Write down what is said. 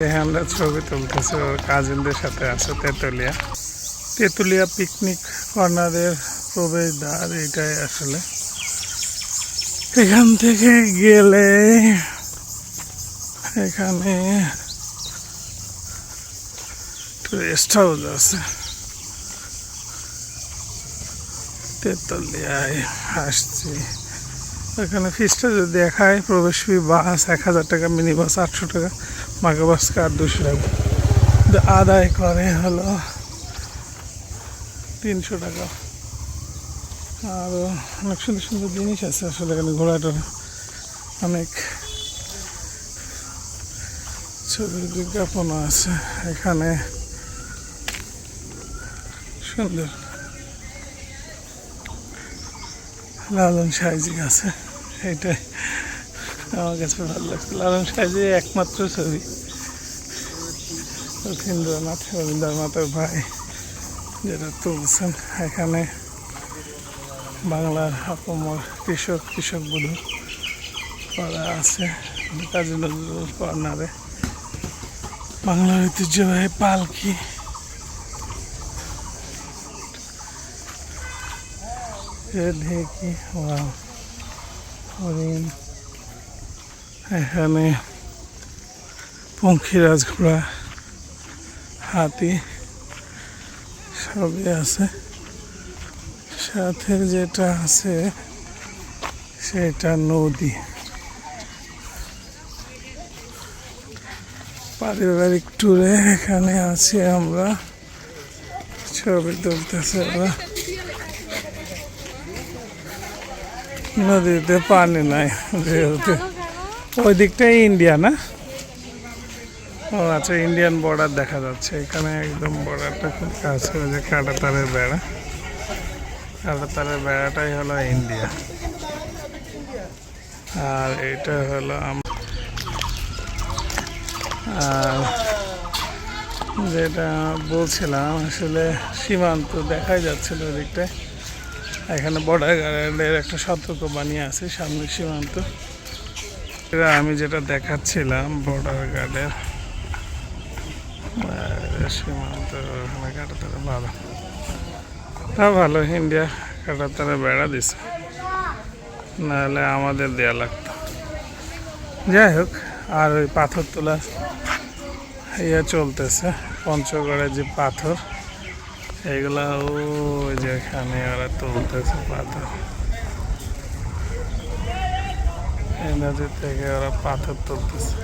আমরা ছবি তুলতেছি ওর কাজিনদের সাথে আছে তেতুলিয়া। তেতুলিয়া পিকনিক কর্নারের প্রবেশদ্বার এটাই আসলে। এখান থেকে গেলে এখানে রেস্ট হাউস আছে। তেতুলিয়ায় আসছি। এখানে ফিসটা যদি দেখায়, প্রবেশ ফি বাস এক হাজার টাকা মিনি বাস আটশো টাকা মাকে বাস কার দুশো টাকা। আদায় করে হলো তিনশো টাকা। আরও অনেক সুন্দর সুন্দর জিনিস আছে আসলে এখানে ঘোরাটোর। অনেক ছবির বিজ্ঞাপনও আছে এখানে। সুন্দর। লালন সাইজি আছে। এটাই আমার কাছে ভালো লাগছে। লালন সাইজি একমাত্র ছবি। রবীন্দ্রনাথ, রবীন্দ্রনাথের ভাই যেটা তুলছেন এখানে। বাংলার আপমর কৃষক কৃষক বধূ করা আছে, কাজী নজরুল কর্নারে। বাংলার ঐতিহ্যবাহী পালকি। ঢেকি হরিণ এখানে পঙ্খিরাজ ঘোড়া হাতি সবই আছে। সাথে যেটা আছে সেটা নদী। পারিবারিক ট্যুরে এখানে আছি আমরা। ছবি তুলতেছে ওরা। নদীতে পানি নাই, যেহেতু। ওই দিকটাই ইন্ডিয়া না? ও আচ্ছা ইন্ডিয়ান বর্ডার দেখা যাচ্ছে। এখানে একদম বর্ডারটা খুব কাছে, ওই যে কাটাতারের বেড়া। কাটাতারের বেড়াটাই হলো ইন্ডিয়া আর এটা হলো আর যেটা বলছিলাম, আসলে সীমান্ত দেখাই যাচ্ছিল ওই দিকটায় এখানে বর্ডার গার্ডের একটা সতর্ক বানিয়ে আছে, সামনে সীমান্ত। এটা আমি যেটা দেখাচ্ছিলাম বর্ডার গার্ডের সীমান্ত, ওখানে কাটাতারে ভালো। তা ভালো ইন্ডিয়া কাটাতারে বেড়া দিছে। নাহলে আমাদের দেয়া লাগতো। যাই হোক, আর ওই পাথর তোলা ইয়ে চলতেছে পঞ্চগড়ের যে পাথর এগুলা ওই যেখানে ওরা তুলতেছে পাথর। নদী থেকে ওরা পাথর তুলতেছে।